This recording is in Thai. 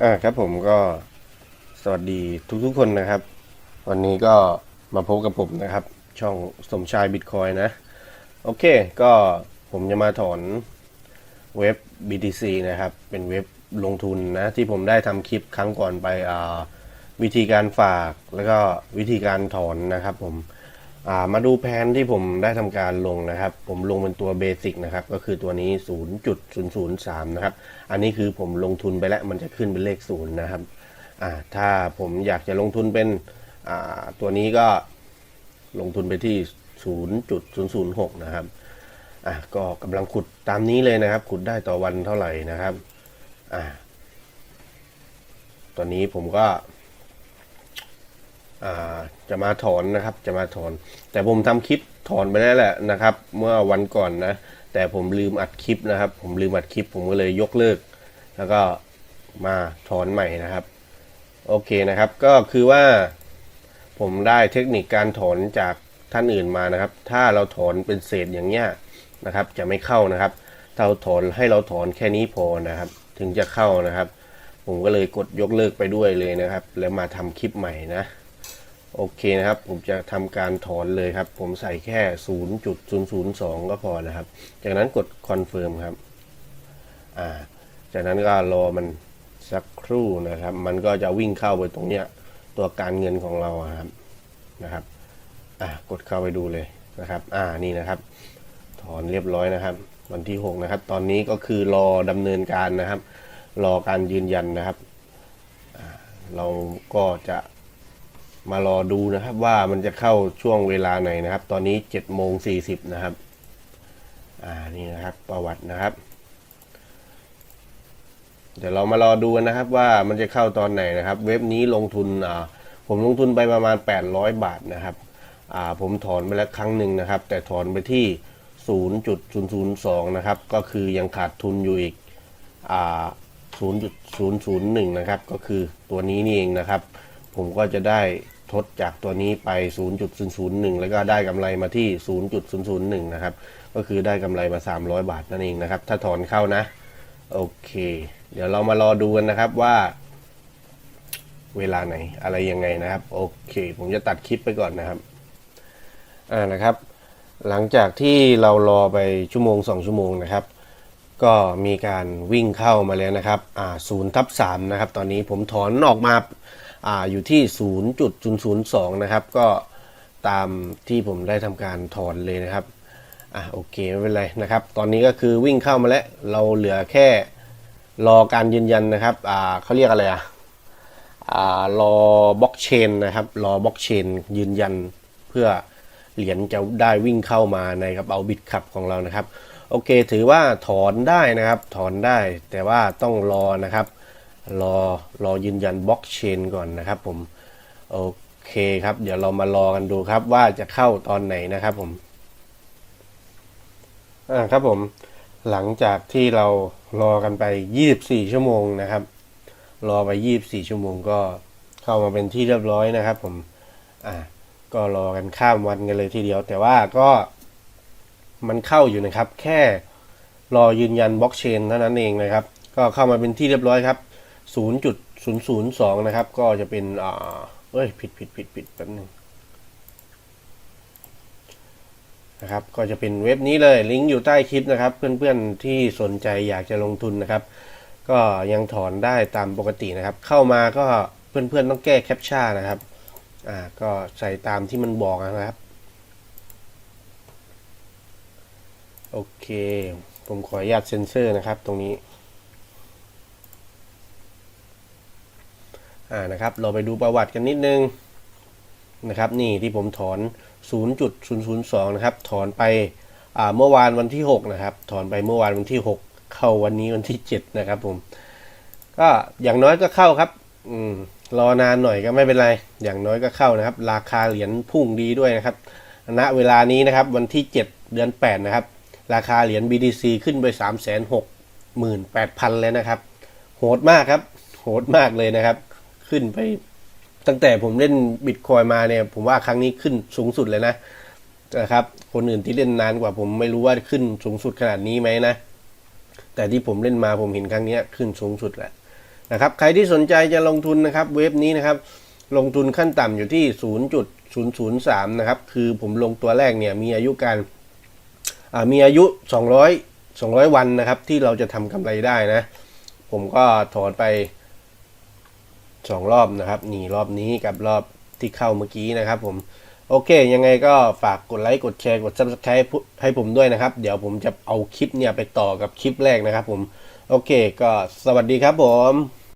อ่าครับผมก็สวัสดีทุกๆคนนะครับ วันนี้ก็มาพบกับผมนะครับ ช่องสมชายบิตคอยนะ โอเคก็ผมจะมาถอนเว็บ BTC นะครับ เป็นเว็บลงทุนนะ ที่ผมได้ทำคลิปครั้งก่อนไปอ่าวิธีการฝากแล้วก็วิธีการถอนนะครับผม มาดูแผนที่ผมได้ทำการลงนะครับ ผมลงเป็นตัวเบสิกนะครับ ก็คือตัวนี้ 0.003 นะครับ อันนี้คือผมลงทุนไปแล้วมันจะขึ้นเป็นเลขศูนย์นะครับ ถ้าผมอยากจะลงทุนเป็นตัวนี้ก็ลงทุนไปที่ 0.006 นะครับ ก็กำลังขุดตามนี้เลยนะครับ ขุดได้ต่อวันเท่าไหร่นะครับอตอนนี้ผมก็ จะมาถอนนะครับจะมาถอน แต่ผมทำคลิปถอนไปแล้วแหละนะครับ เมื่อวันก่อนนะ แต่ผมลืมอัดคลิปนะครับ ผมลืมอัดคลิป ผมก็เลยยกเลิก แล้วก็มาถอนใหม่นะครับ โอเคนะครับ ก็คือว่า ผมได้เทคนิคการถอนจากท่านอื่นมานะครับ ถ้าเราถอนเป็นเศษอย่างเงี้ยนะครับ จะไม่เข้านะครับเราถอนให้เราถอนแค่นี้พอนะครับ ถึงจะเข้านะครับ ผมก็เลยกดยกเลิกไปด้วยเลยนะครับ แล้วมาทำคลิปใหม่นะ โอเคนะครับ ผมจะทำการถอนเลยครับ ผมใส่แค่ 0.002 ก็พอนะครับ จากนั้นกดคอนเฟิร์มครับ อ่า จากนั้นก็รอมันสักครู่นะครับ มันก็จะวิ่งเข้าไปตรงเนี้ยตัวการเงินของเราครับนะครับ อ่ากดเข้าไปดูเลยนะครับ อ่านี่นะครับ ถอนเรียบร้อยนะครับ วันที่ 6 นะครับ ตอนนี้ก็คือรอดำเนินการนะครับ รอการยืนยันนะครับ เราก็จะ มารอดูนะครับว่ามันจะเข้าช่วงเวลาไหนนะครับ ตอนนี้7จ็ดโมงสีนะครับอ่านี่นะครับประวัตินะครับ เดี๋ยวเรามารอดูกันนะครับว่ามันจะเข้าตอนไหนนะครับ เว็บนี้ลงทุนอ่าผมลงทุนไปประมาณ 800 บาทนะครับอ่าผมถอนไปแล้วครั้งหนึ่งนะครับ แต่ถอนไปที่ 0.002 นะครับ ก็คือยังขาดทุนอยู่อีกอ่า0.001 นะครับ ก็คือตัวนี้นี่เองนะครับ ผมก็จะได้ ทดจากตัวนี้ไป 0.001 แล้วก็ได้กำไรมาที่ 0.001 นะครับ ก็คือได้กำไรมา 300 บาทนั่นเองนะครับ ถ้าถอนเข้านะ โอเค เดี๋ยวเรามารอดูกันนะครับว่า เวลาไหนอะไรยังไงนะครับ โอเค ผมจะตัดคลิปไปก่อนนะครับ อ่านะครับ หลังจากที่เรารอไปชั่วโมงสองชั่วโมงนะครับก็มีการวิ่งเข้ามาแล้วนะครับ อ่าศูนย์ทับสามนะครับ ตอนนี้ผมถอนออกมา ออยู่ที่ 0.002 นะครับ ก็ตามที่ผมได้ทำการถอนเลยนะครับอะโอเคไม่เป็นไรนะครับ ตอนนี้ก็คือวิ่งเข้ามาแล้วเราเหลือแค่รอการยืนยันนะครับอ่าเขาเรียกอะไรอะอ่ารอบล็อกเชนนะครับรอบล็อกเชนยืนยันเพื่อเหรียญจะได้วิ่งเข้ามาในกระเป๋าบิตคับของเรานะครับ โอเคถือว่าถอนได้นะครับ ถอนได้แต่ว่าต้องรอนะครับ รอรอยืนยันบล็อกเชนก่อนนะครับผม โอเคครับ เดี๋ยวเรามารอกันดูครับว่าจะเข้าตอนไหนนะครับผม อ่าครับผม หลังจากที่เรารอกันไป 24 ชั่วโมงนะครับ รอไป 24 ชั่วโมงก็เข้ามาเป็นที่เรียบร้อยนะครับ ผม อ่า ก็รอกันข้ามวันกันเลยทีเดียว แต่ว่าก็มันเข้าอยู่นะครับ แค่รอยืนยันบล็อกเชนเท่านั้นเองนะครับ ก็เข้ามาเป็นที่เรียบร้อยครับ 0.002 นะครับ ก็จะเป็นอ่าเอ้ย ผิดผิดผิดผิดแป๊บนึงนะครับ ก็จะเป็นเว็บนี้เลย ลิงก์อยู่ใต้คลิปนะครับ เพื่อนๆที่สนใจอยากจะลงทุนนะครับ ก็ยังถอนได้ตามปกตินะครับ เข้ามาก็เพื่อนๆต้องแก้แคปชั่นนะครับ อ่า ก็ใส่ตามที่มันบอกนะครับ โอเค ผมขออนุญาตเซ็นเซอร์นะครับตรงนี้ อ่านะครับ เราไปดูประวัติกันนิดนึงนะครับ นี่ที่ผมถอน 0.002 นะครับ ถอนไปอ่าเมื่อวานวันที่ 6 นะครับ ถอนไปเมื่อวานวันที่ 6 เข้าวันนี้วันที่ 7 นะครับผม ก็อย่างน้อยก็เข้าครับ อืมรอนานหน่อยก็ไม่เป็นไร อย่างน้อยก็เข้านะครับ ราคาเหรียญพุ่งดีด้วยนะครับ ณ เวลานี้นะครับ วันที่ 7 เดือน 8 นะครับ ราคาเหรียญ BTC ขึ้นไป 3 6 8 0 0 0 แล้วนะครับ โหดมากครับ โหดมากเลยนะครับ ขึ้นไป ตั้งแต่ผมเล่นบิตคอยมาเนี่ยผมว่าครั้งนี้ขึ้นสูงสุดเลยนะนะครับคนอื่นที่เล่นนานกว่าผมไม่รู้ว่าขึ้นสูงสุดขนาดนี้ไหมนะแต่ที่ผมเล่นมาผมเห็นครั้งนี้ขึ้นสูงสุดแหละนะครับใครที่สนใจจะลงทุนนะครับเว็บนี้นะครับลงทุนขั้นต่ำอยู่ที่ 0.003 นะครับ คือผมลงตัวแรกเนี่ยมีอายุการมีอายุ 200 200 วันนะครับ ที่เราจะทำกำไรได้นะ ผมก็ถอนไป สองรอบนะครับนี่รอบนี้กับรอบที่เข้าเมื่อกี้นะครับผมโอเค ยังไงก็ฝากกดไลค์กดแชร์กด subscribe ให้ผมด้วยนะครับ เดี๋ยวผมจะเอาคลิปเนี่ยไปต่อกับคลิปแรกนะครับผม โอเค ก็สวัสดีครับผม